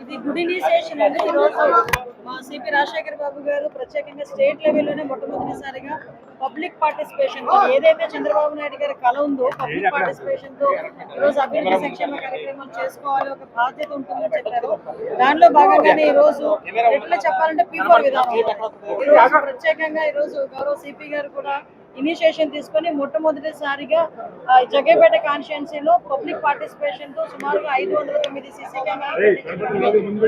ఇది గుడి నిశేషన్ అండి. ఈరోజు సిపి రాజశేఖర్ బాబు గారు ప్రత్యేకంగా స్టేట్ లెవెల్లోనే మొట్టమొదటిసారిగా పబ్లిక్ పార్టిసిపేషన్ ఏదైతే చంద్రబాబు నాయుడు గారి కళ ఉందో పబ్లిక్ పార్టిసిపేషన్తో ఈరోజు అభివృద్ధి సంక్షేమ కార్యక్రమాలు చేసుకోవాలి ఒక బాధ్యత ఉంటుందని చెప్పారు. దానిలో భాగంగానే ఈ రోజు ఎట్లా చెప్పాలంటే పీపుల్ విధానం. ఈ రోజు ప్రత్యేకంగా ఈ రోజు గౌరవ సిపి గారు కూడా ఇనిషియేషన్ తీసుకొని మొట్టమొదటిసారిగా ఆ, జగ్గేపేట కాన్స్టిట్యున్సీలో పబ్లిక్ పార్టిసిపేషన్తో సుమారుగా ఐదు వందల తొమ్మిది సీసీ కెమెరాలు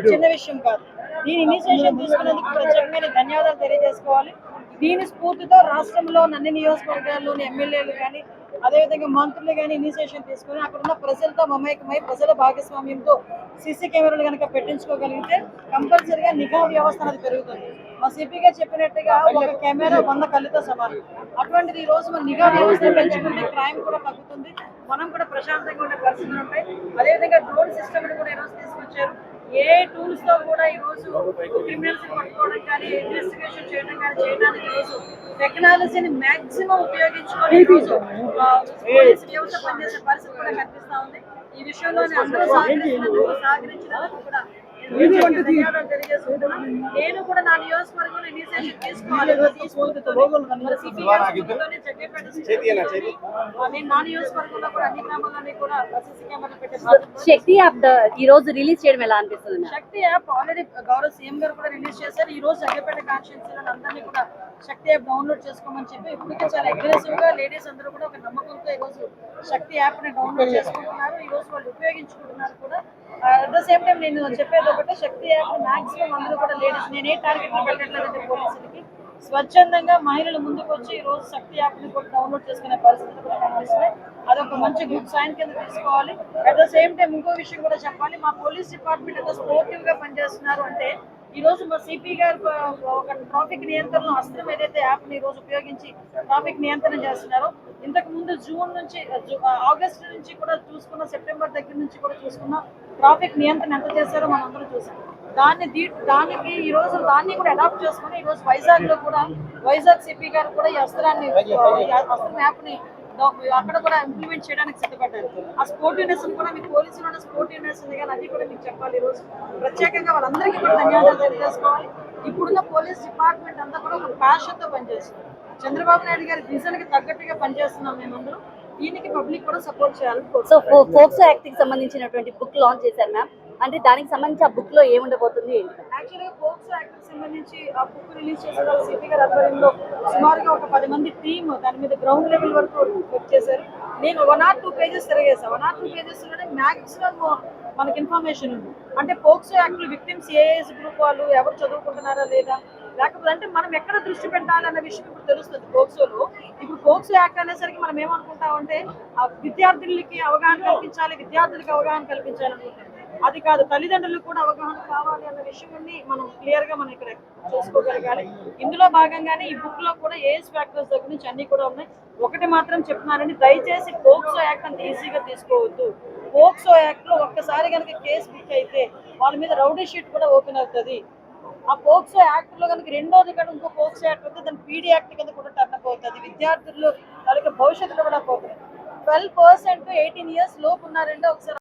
చిన్న విషయం కాదు. దీని ఇనిషియేషన్ తీసుకున్నందుకు ప్రత్యేకమైన ధన్యవాదాలు తెలియజేసుకోవాలి. దీని స్ఫూర్తితో రాష్ట్రంలో అన్ని నియోజకవర్గాల్లోని ఎమ్మెల్యేలు కానీ అదేవిధంగా మంత్రులు కానీ ఇనిషియేషన్ తీసుకొని అక్కడ ఉన్న ప్రజలతో మమేకమై ప్రజల భాగస్వామ్యంతో సీసీ కెమెరాలు కనుక పెట్టించుకోగలిగితే కంపల్సరిగా నిఘా వ్యవస్థ అనేది పెరుగుతుంది. మా సిపి గారు చెప్పినట్టుగా ఒక కెమెరా వంద కళ్ళుతో సమానం. అటువంటిది ఈ రోజు మన నిఘా వ్యవస్థ పెంచుకుంటే క్రైమ్ కూడా తగ్గుతుంది మనం కూడా ప్రశాంతంగా ఉండే పరిస్థితులు ఉంటాయి. అదేవిధంగా డ్రోన్ సిస్టమ్ కూడా ఈ రోజు తీసుకొచ్చారు. ఏ టూల్స్తో కూడా ఈ రోజు క్రిమినల్స్ పట్టుకోవడం కానీ ఇన్వెస్టిగేషన్ చేయడం కానీ చేయడానికి ఈరోజు టెక్నాలజీని మాక్సిమం ఉపయోగించుకొని పోలీస్ వ్యవస్థ పనిచేసే పరిస్థితి కూడా కనిపిస్తా ఉంది ఈ విషయంలో అందరూ సహకరించినందుకు కూడా. నేను కూడా నా నియోజకవర్గంలో ఇనిషియేషన్ తీసుకోవాలి. నేను నా నియోజకవర్గంలో కూడా అన్ని గ్రామాలని కూడా సీసీ కెమెరా పెట్టే శక్తి యాప్ ద- ఈ రోజు రిలీజ్ చేయడం ఎలా అనిపిస్తుంది? శక్తి యాప్ ఆల్రెడీ గౌరవ సీఎం గారు కూడా రిలీజ్ చేశారు. ఈ రోజు జగ్గపేట కాన్స్టిట్యూన్సీలో అందరినీ కూడా శక్తి యాప్ డౌన్లోడ్ చేసుకోమని చెప్పి ఇప్పటికే చాలా అగ్రెసివ్గా లేడీస్ అందరూ కూడా ఒక నమ్మకంతో ఈ రోజు శక్తి యాప్ని డౌన్లోడ్ చేసుకుంటున్నారు. ఈ రోజు వాళ్ళు ఉపయోగించుకుంటున్నారు కూడా. అట్ ద సేమ్ టైం నేను చెప్పేది కాబట్టి శక్తి యాప్ మాక్సిమం అందరూ కూడా లేడీస్. నేను ఏ టార్గెట్ పెట్టట్లేదంటే పోలీసులకి. స్వచ్ఛందంగా మహిళలు ముందుకు వచ్చి ఈ రోజు శక్తి యాప్ని కూడా డౌన్లోడ్ చేసుకునే పరిస్థితులు కూడా కనిపిస్తున్నాయి అదొక మంచి గుడ్ సైన్ కింద తీసుకోవాలి. అట్ ద సేమ్ టైం ఇంకో విషయం కూడా చెప్పాలి. మా పోలీస్ డిపార్ట్మెంట్ ఎంత స్పోర్టివ్గా పనిచేస్తున్నారు అంటే ఈ రోజు మా సిపి గారు ఒక ట్రాఫిక్ నియంత్రణ అస్త్రం ఏదైతే యాప్ని ఈ రోజు ఉపయోగించి ట్రాఫిక్ నియంత్రణ చేస్తున్నారో ఇంతకు ముందు జూన్ నుంచి జూ- ఆగస్ట్ నుంచి కూడా చూసుకున్న సెప్టెంబర్ దగ్గర నుంచి కూడా చూసుకున్న ట్రాఫిక్ నియంత్రణ ఎంత చేశారో మనం అందరూ చూసాం. దాన్ని దీ దానికి ఈ రోజు దాన్ని కూడా అడాప్ట్ చేసుకుని ఈ రోజు వైజాగ్లో కూడా వైజాగ్ సిపి గారు కూడా ఈ అస్త్రాన్ని అస్త్రం యాప్ని అక్కడ కూడా ఇంప్లిమెంట్ చేయడానికి సిద్ధపడ్డారు. ఆ స్పోర్టివ్నెస్ కూడా మీకు పోలీసులు ఉన్న స్పోర్టివ్నెస్ ఉంది కానీ అది కూడా మీకు చెప్పాలి ఈరోజు. రోజు ప్రత్యేకంగా వాళ్ళందరికీ కూడా ధన్యవాదాలు తెలియజేసుకోవాలి. ఇప్పుడున్న పోలీస్ డిపార్ట్మెంట్ అంతా కూడా ఒక ప్యాషన్తో పనిచేస్తుంది. చంద్రబాబు నాయుడు గారి విజన్కి తగ్గట్టుగా పనిచేస్తున్నాం మేమందరం. దీనికి పబ్లిక్ కూడా సపోర్ట్ చేయాలని సో ఫోక్సో యాక్ట్కి సంబంధించినటువంటి బుక్ లాంచ్ చేశారు మ్యామ్ అంటే దానికి సంబంధించి ఆ బుక్లో ఏముండబోతుంది యాక్చువల్గా పోక్సో యాక్ట్కి సంబంధించి ఆ బుక్ రిలీజ్ చేసిన సిపి గారి ఆధ్వర్యంలో సుమారుగా ఒక పది మంది టీమ్ దాని మీద గ్రౌండ్ లెవెల్ వరకు వర్క్ చేశారు. నేను వన్ ఆర్ టూ పేజెస్ తిరగేసా వన్ ఆర్ టూ పేజెస్లోనే మాక్సిమం మనకి ఇన్ఫర్మేషన్ ఉంది. అంటే పోక్సో యాక్ట్ విక్టిమ్స్ ఏ ఏజ్ గ్రూప్ వాళ్ళు ఎవరు చదువుకుంటున్నారా లేదా? లేకపోతే అంటే మనం ఎక్కడ దృష్టి పెట్టాలన్న విషయం ఇప్పుడు తెలుస్తుంది పోక్సోలో ఇప్పుడు పోక్సో యాక్ట్ అనేసరికి మనం ఏమనుకుంటామంటే ఆ విద్యార్థులకి అవగాహన కల్పించాలి విద్యార్థులకి అవగాహన కల్పించాలి అనుకుంటాం. అది కాదు తల్లిదండ్రులకు కూడా అవగాహన కావాలి అన్న విషయాన్ని మనం క్లియర్గా మనం ఇక్కడ చూసుకోగలగాలి. ఇందులో భాగంగానే ఈ బుక్లో కూడా ఏజ్ ఫ్యాక్టర్స్ దగ్గర నుంచి అన్ని కూడా ఉన్నాయి. ఒకటి మాత్రం చెప్తున్నారండి దయచేసి పోక్సో యాక్ట్ అంత ఈజీగా తీసుకోవద్దు. పోక్సో యాక్ట్లో ఒక్కసారి కనుక కేసు బుక్ అయితే వాళ్ళ మీద రౌడీ షీట్ కూడా ఓపెన్ అవుతుంది. ఆ పోక్సో యాక్ట్లో కనుక రెండోది కనుక ఇంకో పోక్సో యాక్ట్ వస్తే దాని పీడీ యాక్ట్ కింద కూడా టర్న్ అప్ అవుతుంది. విద్యార్థులు వాళ్ళకి భవిష్యత్తులో కూడా పోతుంది. ట్వెల్వ్ పర్సెంట్ ఎయిటీన్ ఇయర్స్ లోపు ఉన్నారంటే ఒకసారి